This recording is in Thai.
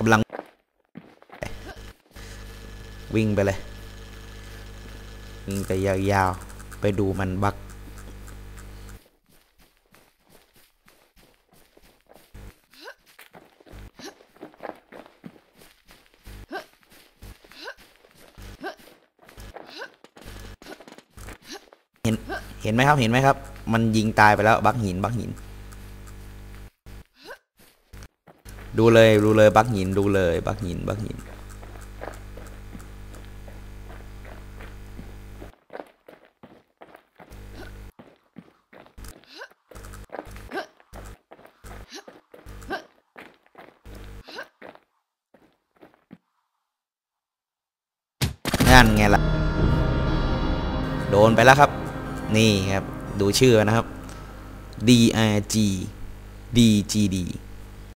กำลัง วิ่งไปเลย วิ่งไปยาวๆ ไปดูมันบักเห็น เห็นไหมครับ เห็นไหมครับ มันยิงตายไปแล้ว บักหิน บักหิน ดูเลยดูเลยบักหินดูเลยบักหินบักหินนั่นไงล่ะ โดนไปแล้วครับ นี่ครับ ดูชื่อนะครับ DRG DGD